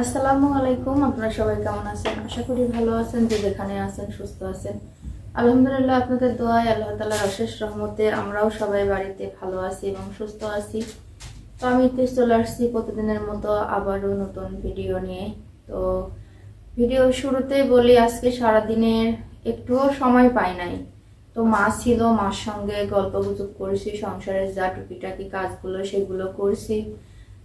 আসসালামু আলাইকুম, আপনারা সবাই কেমন আছেন? আশা করি ভালো আছেন, যে যেখানে আছেন, সুস্থ আছেন। আলহামদুলিল্লাহ, আপনাদের দোয়ায় আল্লাহ তালার অশেষ রহমতে আমরাও সবাই বাড়িতে ভালো আছি এবং সুস্থ আছি। তো আমি তো চলে আসছি প্রতিদিনের মতো আবারও নতুন ভিডিও নিয়ে। তো ভিডিও শুরুতেই বলি, আজকে সারাদিনের একটুও সময় পাই নাই। তো মা ছিল, মার সঙ্গে গল্প গুজব করছি, সংসারের যা টুকিটাকি কাজগুলো সেগুলো করছি।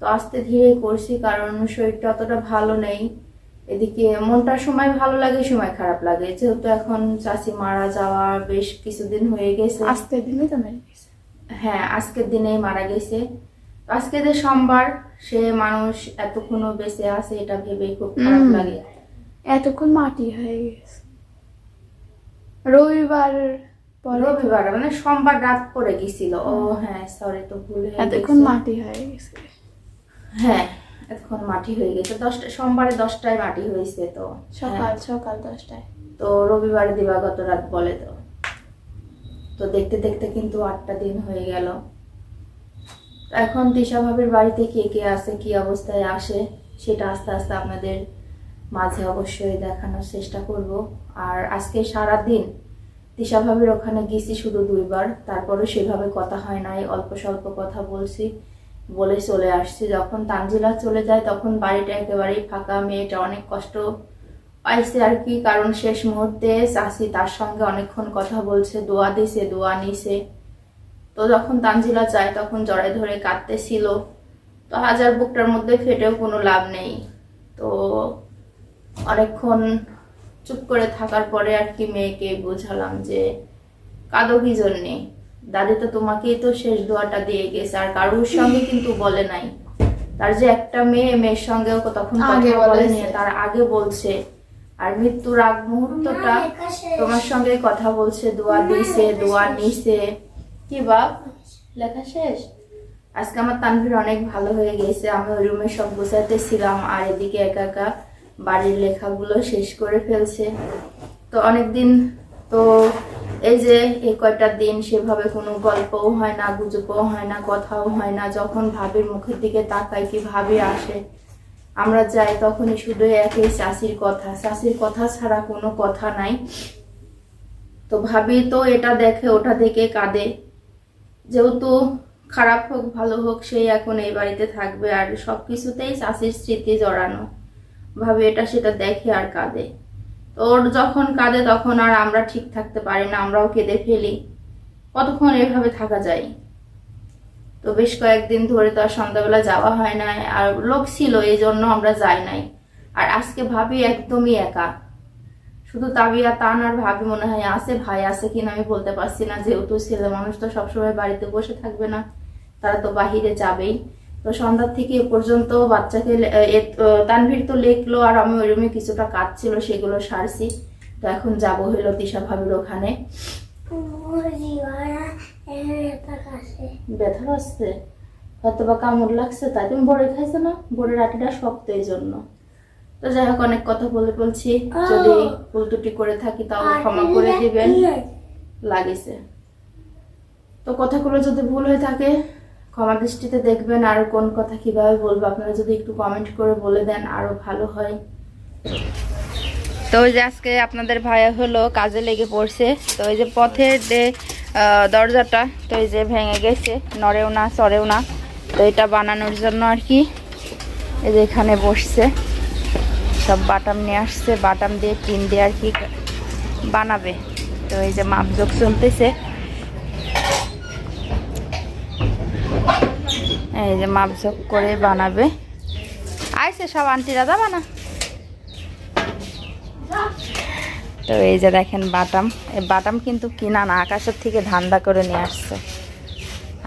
তো আস্তে ধীরে করছি কারণ শরীরটা অতটা ভালো নেই। এদিকে মনটা সময় ভালো লাগে সময় খারাপ লাগে। যেহেতু এখন চাষি মারা যাওয়া বেশ কিছুদিন হয়ে গেছে। আজকে দিনে তো মেরে গেছে? হ্যাঁ আজকের দিনেই মারা গেছে। আজকে যে সোমবার সে মানুষ এতক্ষণও বেঁচে আছে এটা ভেবে খুব খারাপ লাগে। এতক্ষণ মাটি হয়ে গেছে। রবিবার রবিবার মানে সোমবার রাত পরে গেছিল। ও হ্যাঁ সরি তো ভুল এতক্ষণ মাটি হয়ে গেছে। হ্যাঁ এখন মাটি হয়ে গেছে। দশটা সোমবারে দশটায় মাটি হয়েছে তো। সকাল হ্যাঁ। সকাল দশটায়। তো রবিবারে দিবাগত রাত বলে তো। তো দেখতে দেখতে কিন্তু আটটা দিন হয়ে গেল। এখন তিশা ভাবির বাড়িতে কে কে আসে কি অবস্থায় আসে সেটা আস্তে আস্তে আপনাদের মাঝে অবশ্যই দেখানোর চেষ্টা করব। আর আজকে সারা দিন তিশা ভাবির ওখানে গেছি শুধু দুইবার। তারপরে সেভাবে কথা হয় নাই অল্প স্বল্প কথা বলছি। বলে চলে আসছি। যখন তানজিলা চলে যায়, তখন বাড়িটা একেবারেই ফাঁকা। মেয়েটা অনেক কষ্ট পাইছে আর কি, কারণ শেষ মুহূর্তে চাষি তার সঙ্গে অনেকক্ষণ কথা বলছে, দোয়া দিছে, দোয়া নিছে। তো যখন তানজিলা যায়, তখন জড়াই ধরে কাঁদতেছিল। তো হাজার বুকটার মধ্যে ফেটেও কোনো লাভ নেই। তো অনেকক্ষণ চুপ করে থাকার পরে আর কি মেয়েকে বোঝালাম যে কাঁদো কি জন্যে? দাদি তো তোমাকেই তো শেষ দোয়াটা দিয়ে গেছে আর কারোর সঙ্গে কিন্তু বলে নাই। তার যে একটা মেয়ে মেয়ের সঙ্গেও তখন আগে বলেনি তার আগে বলছে। আর মৃত্যুর আগ মুহূর্তটা তোমার সঙ্গে কথা বলছে দোয়া দিছে দোয়া নিছে। কি বাপ? লেখা শেষ? আজকে আমার তানভীর অনেক ভালো হয়ে গেছে। আমি ওই রুমে সব গোছাতেছিলাম আর এদিকে একা একা বাড়ির লেখাগুলো শেষ করে ফেলছে। তো অনেকদিন তো এই যে এই কয়টা দিন সেভাবে কোনো গল্পও হয় না, গুজবও হয় না, কথাও হয় না, যখন ভাবির মুখের দিকে তাকাই কি ভাবি আসে, আমরা যাই তখনই শুধু একই চাষির কথা চাষির কথা ছাড়া কোনো কথা নাই। তো ভাবি তো এটা দেখে, ওটা দেখে কাঁদে। যেহেতু খারাপ হোক, ভালো হোক সেই এখন এই বাড়িতে থাকবে, আর সব কিছুতেই চাষির স্মৃতি জড়ানো। ভাবে এটা, সেটা দেখে আর কাঁদে। ওর যখন কাঁদে তখন আর আমরা ঠিক থাকতে পারি না, আমরাও কেঁদে ফেলি। কতক্ষণ এভাবে থাকা যায়? তো বেশ কয়েকদিন ধরে তো আর সন্ধ্যাবেলা যাওয়া হয় না আর লোক ছিল এই জন্য আমরা যাই নাই। আর আজকে ভাবি একদমই একা। শুধু তাবিয়া তান আর ভাবি মনে হয়, আছে ভাই আছে কিনা আমি বলতে পারছি না। যেহেতু ছেলে মানুষ তো সবসময় বাড়িতে বসে থাকবে না, তারা তো বাহিরে যাবেই। তো সন্ধ্যার থেকে এ পর্যন্ত বাচ্চাকে তানভীর তো লেখলো আর আমি ওই রুমে কিছুটা কাজ ছিল সেগুলো সারছি। তো এখন যাব হইল তিশা ভাবির ওখানে। ব্যথা পাচ্ছে হয়তো বা কামড় লাগছে তাই তুমি বড়ে খাইছো না? বড়ের আটিটা শক্ত এই জন্য। তো যাই হোক অনেক কথা বলে বলছি। যদি ভুল ত্রুটি করে থাকি তাও ক্ষমা করে দিবেন। লাগিছে। তো কথাগুলো যদি ভুল হয়ে থাকে ক্ষমা দৃষ্টিতে দেখবেন আর কোন কথা কীভাবে বলব। আপনারা যদি একটু কমেন্ট করে বলে দেন, আরও ভালো হয়। তো ওই যে আজকে আপনাদের ভাইয়া হলো, কাজে লেগে পড়ছে। তো ওই যে পথের যে দরজাটা, তো এই যে ভেঙে গেছে। নড়েও না সরেও না। তো এটা বানানোর জন্য আর কি। এই যে এখানে বসছে। সব বাটাম নিয়ে আসছে। বাটাম দিয়ে টিন দিয়ে আর কি বানাবে। তো এই যে মাপজোক চলতেছে। এই যে মাপজোক করে বানাবে। আইসে সব আন্টিরা যাবা না? তো এই যে দেখেন বাটাম। এই বাটাম কিন্তু কিনা না আকাশের থেকে ধান্দা করে নিয়ে আসছে।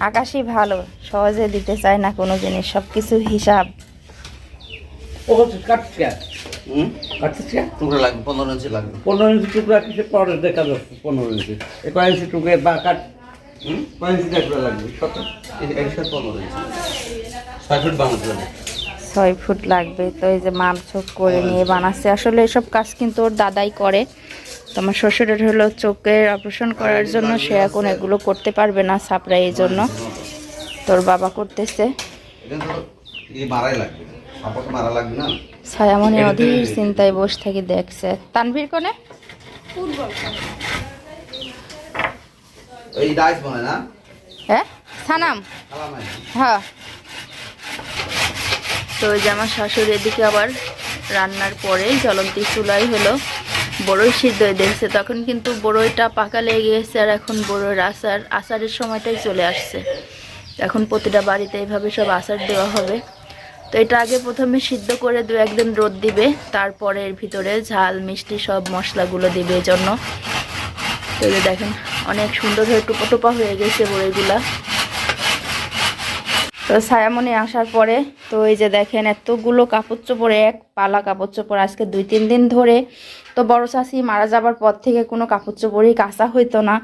আকাশই ভালো সহজে দিতে চায় না কোনো জিনিস সব কিছু হিসাব পনেরো ইঞ্চি লাগবে। পনেরো ইঞ্চি টুকরা কিসে পরে দেখা যাচ্ছে পনেরো ইঞ্চি। এ কয় ইঞ্চি টুকরে বা কাট লাগবে কত পনেরো ছয় ফুট বানাতে ছয় ফুট লাগবে তো এই যে মাপঝোক করে নিয়ে বানাচ্ছে। আসলে এসব কাজ কিন্তু ওর দাদাই করে। তো আমার শ্বশুরের হলো চোখের অপারেশন করার জন্য সে এখন এগুলো করতে পারবে না সাপড়াই এই জন্য। তোর বাবা করতেছে। এটা তো এই বাড়াই লাগবে। সাপোর্ট মারা লাগবে না। ছায়ামণি এটা অধীর চিন্তায় বসে থাকি দেখছে। তানভীর কোনে? ওই ডাইস বলে না? হ্যাঁ সানাম? হ্যাঁ। তো ওই যে আমার শাশুড়ি এদিকে আবার রান্নার পরে জ্বলন্তি চুলাই হলো। বড়ই সিদ্ধ হয়ে দেখছে। তখন কিন্তু বড়ইটা পাকা লেগে গেছে আর এখন বড়ইর আচার আচারের সময়টাই চলে আসছে। এখন প্রতিটা বাড়িতে এইভাবে সব আচার দেওয়া হবে। তো এটা আগে প্রথমে সিদ্ধ করে দু একদিন রোদ দিবে তারপরে এর ভিতরে ঝাল মিষ্টি সব মশলাগুলো দিবে এই জন্য। তো দেখেন অনেক সুন্দর হয়ে টুপা টুপা হয়ে গেছে বড়ইগুলা তো সায়ামনি আসার পরে, তো এই যে দেখেন এতগুলো কাপড় চোপড়ে, এক পালা কাপড় চোপড় আজকে দুই, তিন দিন ধরে। তো বড় চাষি মারা যাবার পর থেকে কোনো কাপড় চোপড়ই কাঁচা হইতো না।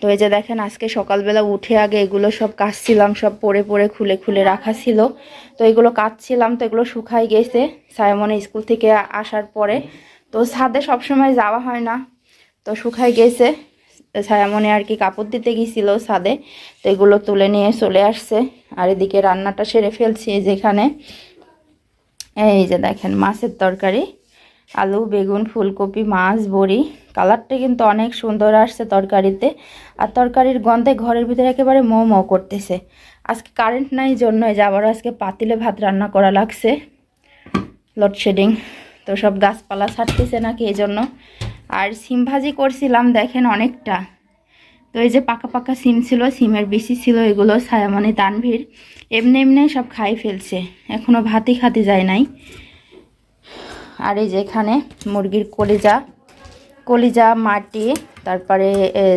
তো এই যে দেখেন আজকে সকালবেলা উঠে আগে এগুলো সব কাচছিলাম, সব পরে পরে খুলে খুলে রাখা ছিল। তো এগুলো কাচছিলাম, তো এগুলো শুকাই গেছে ছায়ামণি স্কুল থেকে আসার পরে। তো ছাদে সবসময় যাওয়া হয় না। তো শুকাই গেছে। ছায়ামণি আর কি কাপড় দিতে গিয়েছিল ছাদে, তো এগুলো তুলে নিয়ে চলে আসছে। আর এদিকে রান্নাটা সেরে ফেলছি যেখানে। এই যে দেখেন, মাছের তরকারি, আলু, বেগুন, ফুলকপি, মাছ, বড়ি। কালারটা কিন্তু অনেক সুন্দর আসছে তরকারিতে। আর তরকারির গন্ধে ঘরের ভিতরে একেবারে মো মৌ করতেছে। আজকে কারেন্ট নাই জন্য যে আবার আজকে পাতিলে ভাত রান্না করা লাগছে। লোডশেডিং তো সব গাছপালা ছাড়তেছে নাকি এই জন্য আর সিম ভাজি করছিলাম, দেখেন অনেকটা। তো এই যে পাকা পাকা সিম ছিল, সিমের বেশি ছিল, এগুলো ছায়ামণি তানভীর এমনি এমনি সব খাই ফেলছে। এখনও ভাতই খাতে যায় নাই। আর এই যে এখানে মুরগির কলিজা কলিজা, মাটি, তারপরে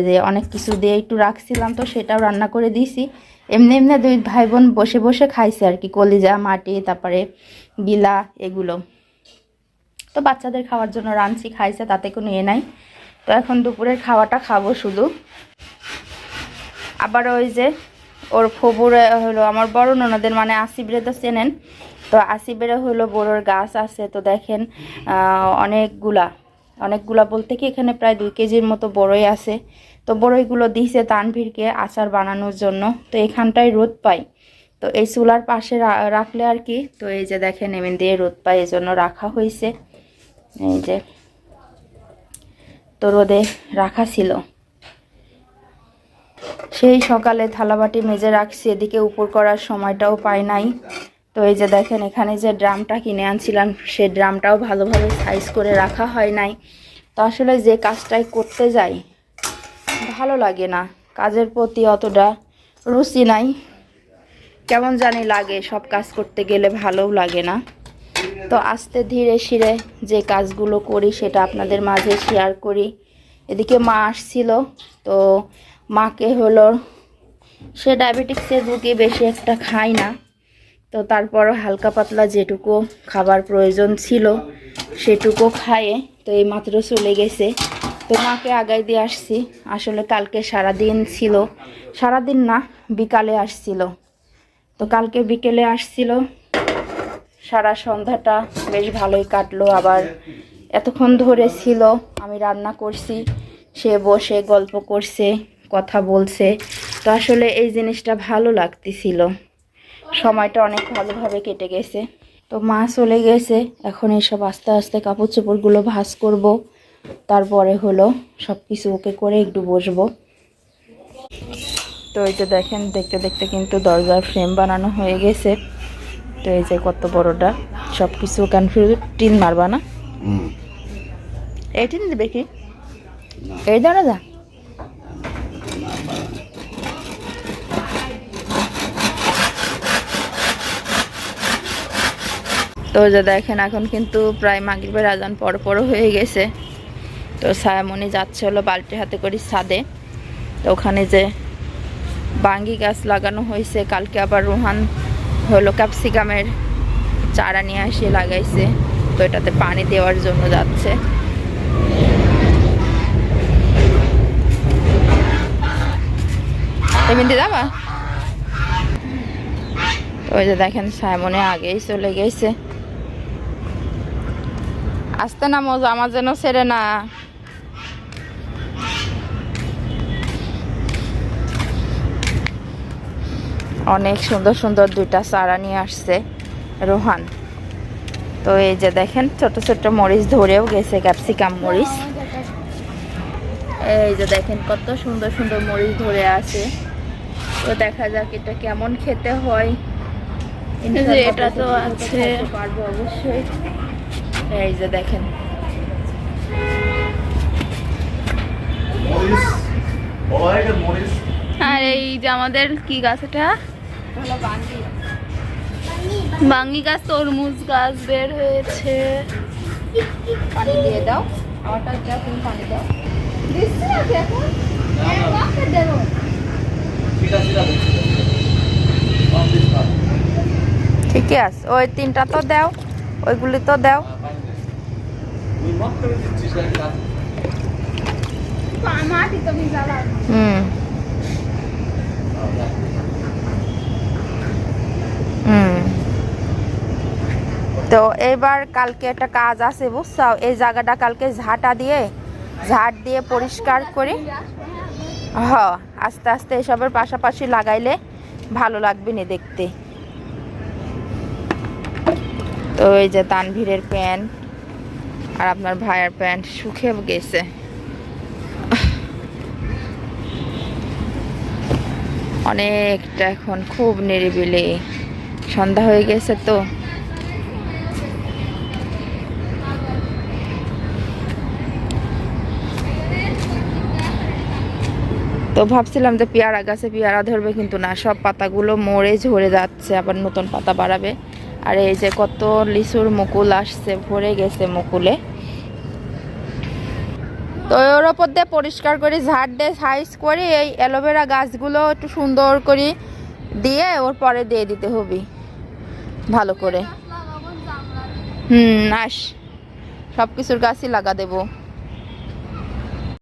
যে অনেক কিছু দিয়ে একটু রাখছিলাম তো সেটাও রান্না করে দিয়েছি। এমনি এমনি দুই ভাই বোন বসে বসে খাইছে আর কি, কলিজা, মাটি, তারপরে বিলা, এগুলো। তো বাচ্চাদের খাওয়ার জন্য রাঁধছি, খাইছে, তাতে কোনো এ নাই। তো এখন দুপুরের খাওয়াটা খাব শুধু। আবার ওই যে ওর ফবুরে হলো আমার বড় ননদের মানে আসিবরে তো চেনেন। তো আসিবেরে হলো বড়োর গাছ আছে, তো দেখেন অনেকগুলা। অনেকগুলা বলতে কি এখানে প্রায় দুই কেজির মতো বড়ই আছে। তো বড়ইগুলো দিয়েছে তানভীরকে আচার বানানোর জন্য। তো এখানটায় রোদ পাই। তো এই চুলার পাশে রাখলে আর কি, তো এই যে দেখেন এমন দিয়ে রোদ পাই এই জন্য রাখা হয়েছে এই যে তো রোদে রাখা ছিল। সেই সকালে থালাবাটি মেজে রাখছি, এদিকে উপর করার সময়টাও পাই নাই। তো এই যে দেখেন, এখানে যে ড্রামটা কিনে আনছিলাম সেই ড্রামটাও ভালোভাবে সাইজ করে রাখা হয় নাই। তো আসলে যে কাজটাই করতে যাই, ভালো লাগে না। কাজের প্রতি অতটা রুচি নাই। কেমন জানি লাগে সব কাজ করতে গেলে, ভালোও লাগে না। তো আস্তে ধীরে ধীরে যে কাজগুলো করি সেটা আপনাদের মাঝে শেয়ার করি। এদিকে মা আসছিল, তো মাকে হলো, সে ডায়াবেটিক্সের রুগী, বেশি একটা খায় না। তো তারপরও হালকা পাতলা যেটুকু খাবার প্রয়োজন ছিল, সেটুকু খায়ে, তো এই মাত্র চলে গেছে। তো মাকে আগাই দিয়ে আসছি। আসলে কালকে সারাদিন ছিল, সারাদিন না, বিকালে আসছিল। তো কালকে বিকেলে আসছিল সারা সন্ধ্যাটা বেশ ভালোই কাটলো। আবার এতক্ষণ ধরে ছিল, আমি রান্না করছি, সে বসে গল্প করছে, কথা বলছে। তো আসলে এই জিনিসটা ভালো লাগতেছিল। সময়টা অনেক ভালোভাবে কেটে গেছে। তো মা চলে গেছে, এখন এইসব আস্তে আস্তে কাপড় চোপড়গুলো ভাঁজ করব। তারপরে হলো সব কিছু ওকে করে একটু বসবো। তো এই দেখেন, দেখতে দেখতে কিন্তু দরজার ফ্রেম বানানো হয়ে গেছে। তো এই যে কত বড়টা সব কিছু কনফিউজ টিন মারবা না? এই টিন দিবে কি? এই দরজা তো যে দেখেন এখন কিন্তু প্রায় মাগরিবের আজান পর পর হয়ে গেছে। তো ছায়ামণি যাচ্ছে হলো বালতি হাতে করে ছাদে। তো ওখানে যে বাঙ্গি গাছ লাগানো হয়েছে কালকে আবার রোহান হলো ক্যাপসিকামের চারা নিয়ে এসে লাগাইছে। তো এটাতে পানি দেওয়ার জন্য যাচ্ছে। এমনি যাবা? ওই যে দেখেন, সাইমনে আগেই চলে গেছে। আসতে না মজা আমার যেন সেরে না। অনেক সুন্দর সুন্দর দুইটা চারা নিয়ে আসছে রোহান। তো এই যে দেখেন ছোট ছোট মরিচ ধরেও গেছে ক্যাপসিকাম মরিচ। এই যে দেখেন কত সুন্দর সুন্দর মরিচ ধরে আছে। তো দেখা যাক এটা কেমন খেতে হয়। যে এটা তো আছে। পারব অবশ্যই। এই যে দেখেন। আর এই যে আমাদের কি গাছ এটা? বাঙ্গি। গাছ তরমুজ গাছ বের হয়েছে। পানি দিয়ে দাও। আমারটা দাও তুমি পানি দাও। ঠিকই আছে। ওই তিনটা তো দাও ওইগুলি তো দাও। হুম। তো এবার কালকে একটা কাজ আছে বুঝছ এই জায়গাটা কালকে ঝাঁটা দিয়ে ঝাড় দিয়ে পরিষ্কার করে। হ, আস্তে আস্তে এসবের পাশাপাশি লাগাইলে ভালো লাগবে না দেখতে। তো এই যে তানভীরের প্যান্ট আর আপনার ভাইয়ের প্যান্ট শুকে গেছে। অনেকটা এখন খুব নিরিবিলি। সন্ধ্যা হয়ে গেছে তো। তো ভাবছিলাম যে পেয়ারা গাছে পেয়ারা ধরবে, কিন্তু না, সব পাতাগুলো মরে ঝরে যাচ্ছে, আবার নতুন পাতা বাড়াবে। আর এই যে কত লিচুর মুকুল আসছে, ভরে গেছে মুকুলে। তো ওর ওপর দিয়ে পরিষ্কার করে ঝাড় দিয়ে সাইজ করে এই অ্যালোভেরা গাছগুলো একটু সুন্দর করে দিয়ে ওর পরে দিয়ে দিতে হবে। ভালো করে। হুম আস। সব কিছুর গাছই লাগা দেবো।